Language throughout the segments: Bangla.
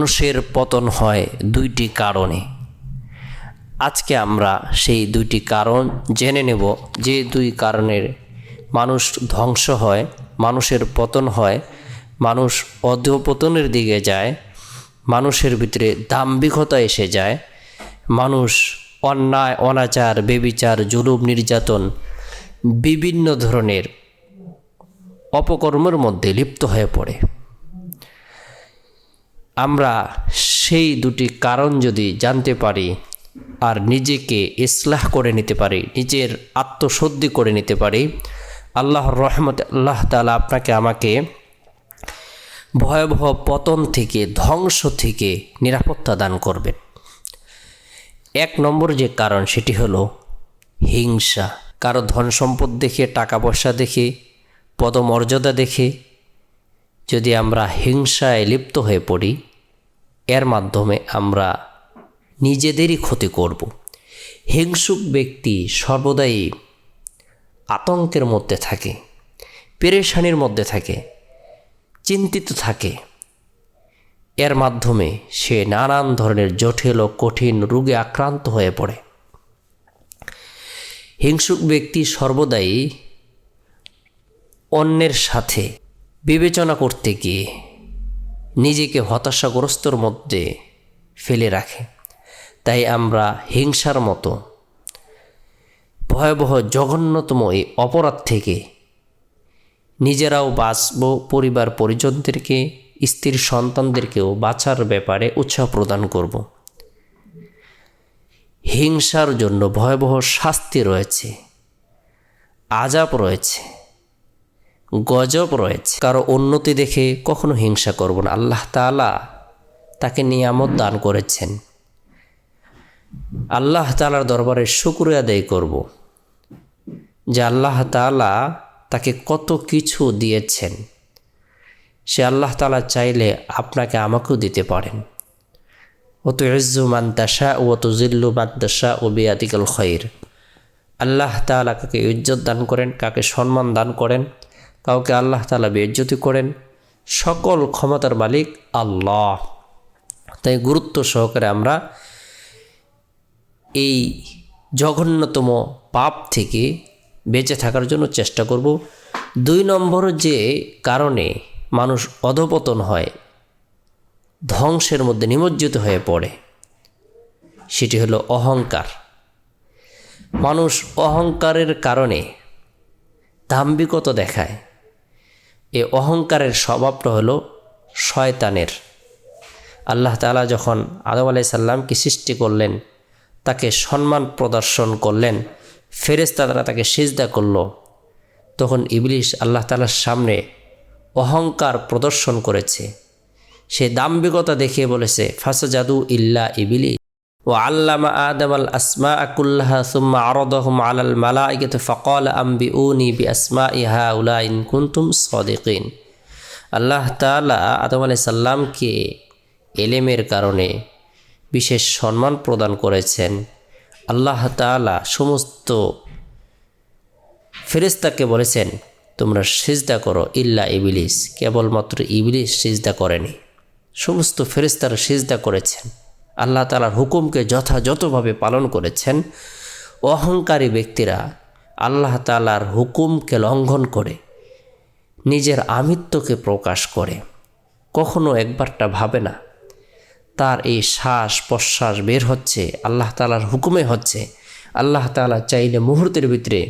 মানুষের পতন হয় দুইটি কারণে। আজকে আমরা সেই দুইটি কারণ জেনে নেব। যে দুই কারণের মানুষ ধ্বংস হয়, মানুষের পতন হয়, মানুষ অধপতনের দিকে যায়, মানুষের ভিতরে দাম্ভিকতা এসে যায়, মানুষ অন্যায়, অনাচার, বেবিচার, জুলুম, নির্যাতন বিভিন্ন ধরনের অপকর্মের মধ্যে লিপ্ত হয়ে পড়ে। আমরা সেই দুটি কারণ যদি জানতে পারি আর নিজেকে ইসলাহ করে নিতে পারি, নিজের আত্মশুদ্ধি করে নিতে পারি, আল্লাহর রহমত আল্লাহ তালা আপনাকে আমাকে ভয়াবহ পতন থেকে, ধ্বংস থেকে নিরাপত্তা দান করবেন। এক নম্বর যে কারণ সেটি হলো হিংসা। কারও ধন সম্পদ দেখে, টাকা পয়সা দেখে, পদমর্যাদা দেখে যদি আমরা হিংসায় লিপ্ত হয়ে পড়ি এর মাধ্যমে আমরা নিজেদেরই ক্ষতি করব। হিংসুক ব্যক্তি সর্বদাই আতঙ্কের মধ্যে থাকে, পেরেশানির মধ্যে থাকে, চিন্তিত থাকে। এর মাধ্যমে সে নানান ধরনের জটিল ও কঠিন রোগে আক্রান্ত হয়ে পড়ে। হিংসুক ব্যক্তি সর্বদাই অন্যের সাথে বিবেচনা করতে গিয়ে নিজেকে হতাশাগ্রস্তর মধ্যে ফেলে রাখে। তাই আমরা হিংসার মতো, ভয়াবহ জঘন্যতম এই অপরাধ থেকে নিজেরাও বাঁচব, পরিবার পরিজনদেরকে স্ত্রীর সন্তানদেরকেও বাঁচার ব্যাপারে উৎসাহ প্রদান করব। হিংসার জন্য ভয়াবহ শাস্তি রয়েছে, আজাব রয়েছে। গজব রয়েছে। কারও উন্নতি দেখে কখনো হিংসা করব না। আল্লাহ তালা তাকে নিয়ামত দান করেছেন। আল্লাহ তালার দরবারে শুক্র আদায় করব যে আল্লাহ তালা তাকে কত কিছু দিয়েছেন। সে আল্লাহ তালা চাইলে আপনাকে আমাকেও দিতে পারেন। ও তো ইজ্জু মান্তাসা ও তো জিল্লু মাদ্দাসা ও বিয়াদিকাল খৈর আল্লাহ তালা কাকে ইজ্জত দান করেন, কাকে সম্মান দান করেন কাউকে আল্লাহ তালা বেজ্জতি করেন, সকল ক্ষমতার মালিক আল্লাহ। তাই গুরুত্ব সহকারে আমরা এই জঘন্যতম পাপ থেকে বেঁচে থাকার জন্য চেষ্টা করব। দুই নম্বর যে কারণে মানুষ অধপতন হয়, ধ্বংসের মধ্যে নিমজ্জিত হয়ে পড়ে, সেটি হলো অহংকার। মানুষ অহংকারের কারণে দাম্ভিকতা দেখায়। এ অহংকারের স্বভাবটা হলো শয়তানের। আল্লাহ তালা যখন আদম আলাই সাল্লামকে সৃষ্টি করলেন, তাকে সম্মান প্রদর্শন করলেন ফেরেস্তারা তাকে সিজদা করল, তখন ইবলিশ আল্লাহ তালার সামনে অহংকার প্রদর্শন করেছে। সে দাম্ভিকতা দেখিয়ে বলেছে ফাঁসা জাদু ইল্লা ইবিলি ও আল্লামা আদম আল আসমা আকুল্লাহ সুম্মা আরদহম আলাল মালা ইগত ফকল আম্বি উনি বি আসমা ইহা উলা ইন কুন্তুম সদিকিন। আল্লাহ তালা আদম আলাই সাল্লামকে এলেমের কারণে বিশেষ সম্মান প্রদান করেছেন। আল্লাহ তালা সমস্ত ফেরেস্তাকে বলেছেন, তোমরা সিজদা করো, ইল্লা ইবিলিস। কেবলমাত্র ইবিলিস সিজদা করেনি। সমস্ত ফেরেস্তারা সিজদা করেছেন। আল্লাহ তালার হুকুমকে যথাযথভাবে পালন করেছেন। অহংকারী ব্যক্তিরা আল্লাহ তালার হুকুমকে লঙ্ঘন করে, নিজের আমিত্বকে প্রকাশ করে। কখনো একবারটা ভাবে না। তার এই শ্বাস প্রশ্বাস বের হচ্ছে, আল্লাহ তালার হুকুমে হচ্ছে। আল্লাহ তালা চাইলে মুহূর্তের ভিতরে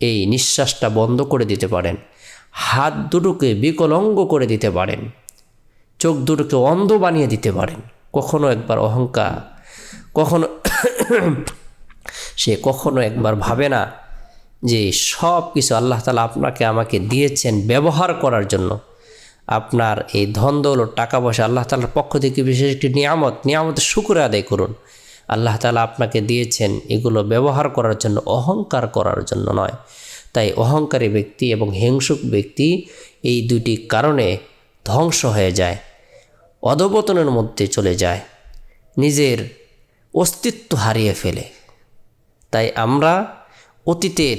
এই নিঃশ্বাসটা বন্ধ করে দিতে পারেন। হাত দুটোকে বিকলঙ্গ করে দিতে পারেন। চোখ দুটোকে অন্ধ বানিয়ে দিতে পারেন। কখনো একবার অহংকার, কখনো সে কখনো একবার ভাবে না যে সব কিছু আল্লাহ তালা আপনাকে আমাকে দিয়েছেন ব্যবহার করার জন্য। আপনার এই ধন দৌলত, টাকা পয়সা আল্লাহ তালার পক্ষ থেকে বিশেষ একটি নিয়ামত, নিয়ামতের শুক্র আদায় করুন। আল্লাহ তালা আপনাকে দিয়েছেন এগুলো ব্যবহার করার জন্য, অহংকার করার জন্য নয়। তাই অহংকারী ব্যক্তি এবং হিংসুক ব্যক্তি এই দুটি কারণে ধ্বংস হয়ে যায়। অধপতনের মধ্যে চলে যায়। নিজের অস্তিত্ব হারিয়ে ফেলে। তাই আমরা অতীতের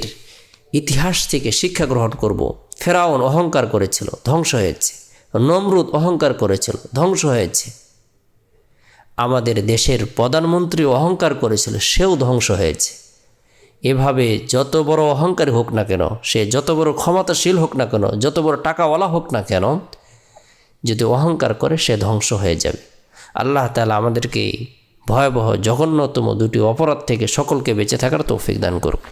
ইতিহাস থেকে শিক্ষা গ্রহণ করব। ফেরাউন অহংকার করেছিল, ধ্বংস হয়েছে। নমরুদ অহংকার করেছিল, ধ্বংস হয়েছে। আমাদের দেশের প্রধানমন্ত্রী অহংকার করেছিল, সেও ধ্বংস হয়েছে। এভাবে যত বড় অহংকারী হোক না কেন, সে যত বড় ক্ষমতাশীল হোক না কেন, যত বড় টাকাওয়ালা হোক না কেন যদি অহংকার করে, সে ধ্বংস হয়ে যাবে। আল্লাহ তালা আমাদেরকে ভয়াবহ, জঘন্যতম দুটি অপরাধ থেকে সকলকে বেঁচে থাকার তৌফিক দান করুক।